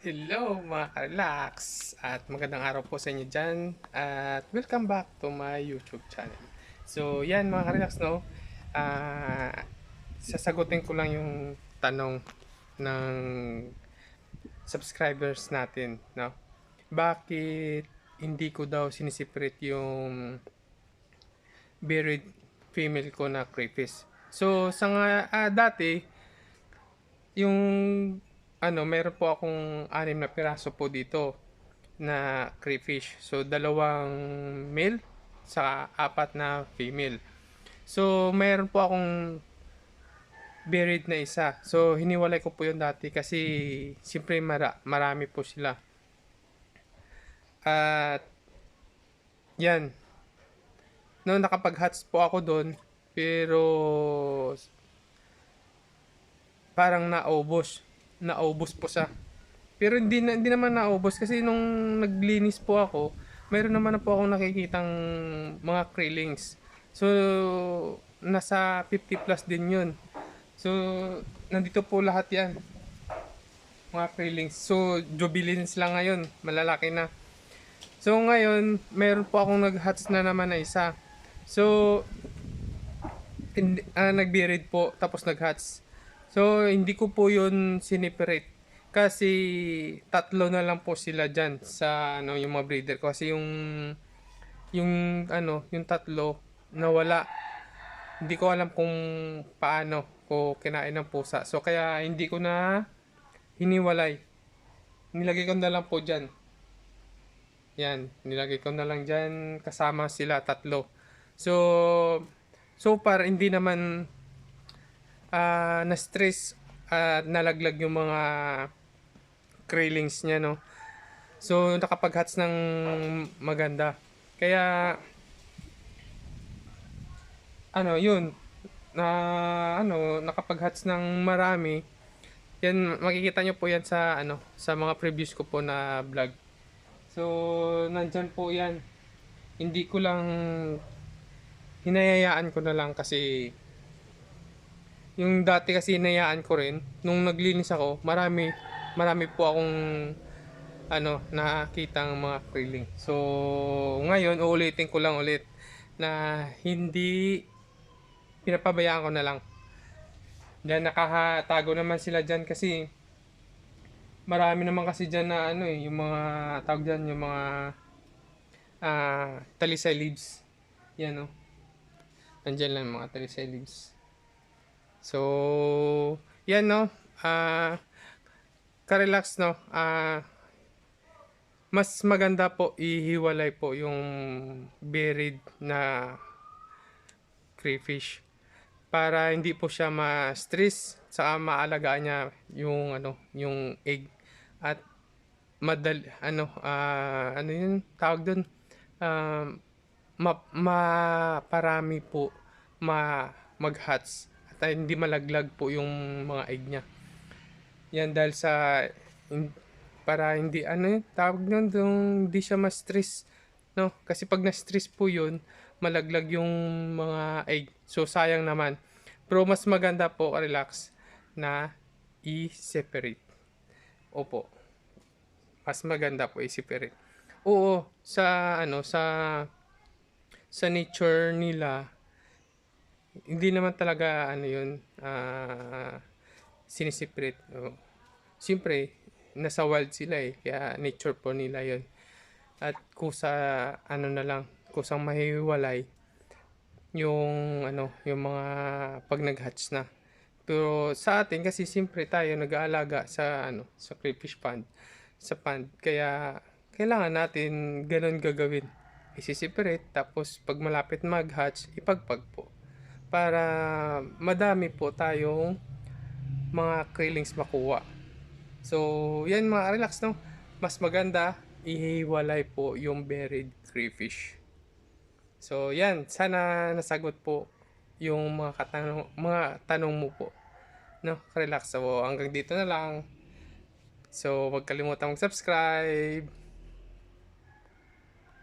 Hello mga ka-relax at magandang araw po sa inyo dyan at welcome back to my YouTube channel. So yan mga ka-relax no, ah sasagutin ko lang yung tanong ng subscribers natin no. Bakit hindi ko daw sinisiperate yung buried female ko na crayfish? So sa nga ah, dati yung ano, meron po akong anim na piraso po dito na crayfish. So, dalawang male sa apat na female. So, meron po akong buried na isa. So, hiniwalay ko po yun dati kasi siyempre mara, marami po sila. At yan. No, nakapag-hats po ako doon. Pero parang naubos naubos po siya. Pero hindi, hindi naman naubos kasi nung naglinis po ako, meron naman na po akong nakikitang mga krillings. So, nasa 50 plus din yun. So, nandito po lahat yan. Mga krillings. So, jubilins lang ngayon. Malalaki na. So, ngayon, meron po akong nag-hats na naman na isa. So, hindi, ah, nag-beard po, tapos nag-hats. So, hindi ko po yun siniperate. Kasi tatlo na lang po sila dyan sa ano, yung mga breeder. Kasi yung yung ano, yung tatlo nawala. Hindi ko alam kung paano ko kinain ng pusa. So kaya hindi ko na hiniwalay. Nilagay ko na lang po dyan. Yan, nilagay ko na lang dyan kasama sila tatlo. So, so far hindi naman ah na-stress at nalaglag yung mga krillings niya, no? So, nakapag-hats ng maganda. Kaya, ano, yun, na, ano, nakapag-hats ng marami. Yan, makikita nyo po yan sa, ano, sa mga previews ko po na vlog. So, nandyan po yan. Hindi ko lang, hinayayaan ko na lang kasi, yung dati kasi hinayaan ko rin, nung naglinis ako, marami, marami po akong ano, nakakita ng mga krilling. So, ngayon, uulitin ko lang ulit na hindi pinapabayaan ko na lang. Diyan nakahatago naman sila dyan kasi marami naman kasi dyan na ano eh, yung mga tawag dyan, yung mga ah talisay leaves. Yan oh. Nandyan lang mga talisay leaves. So, yan no. Ah, ka-relax no. Ah, mas maganda po ihiwalay po yung buried na crayfish para hindi po siya ma-stress saka maalagaan niya yung ano yung egg at madal ano ah ano yun tawag doon ah ma, maparami po ma mag-hatch at hindi malaglag po yung mga egg niya. Yan dahil sa para hindi ano yun, tawag nun yung hindi siya ma-stress no? Kasi pag na-stress po yun malaglag yung mga egg. So sayang naman. Pero mas maganda po relax na i-separate. Opo. Mas maganda po i-separate. Oo sa ano sa sa nature nila hindi naman talaga ano yun ah sinisiprit. Oh. siyempre nasa wild sila eh kaya nature po nila yun. At kusa ano na lang kusang mahiwalay yung ano yung mga pag nag-hatch na. Pero sa atin kasi siyempre tayo nag-aalaga sa ano sa crayfish pond sa pond. Kaya kailangan natin ganun gagawin. Isi-separate tapos pag malapit mag-hatch ipagpag po para madami po tayong mga krillings makuha. So, yan mga relax no. Mas maganda ihiwalay po yung buried crayfish. So, yan, sana nasagot po yung mga katanong, mga tanong mo po. No, relax. So, hanggang dito na lang. So, huwag kalimutan mag-subscribe.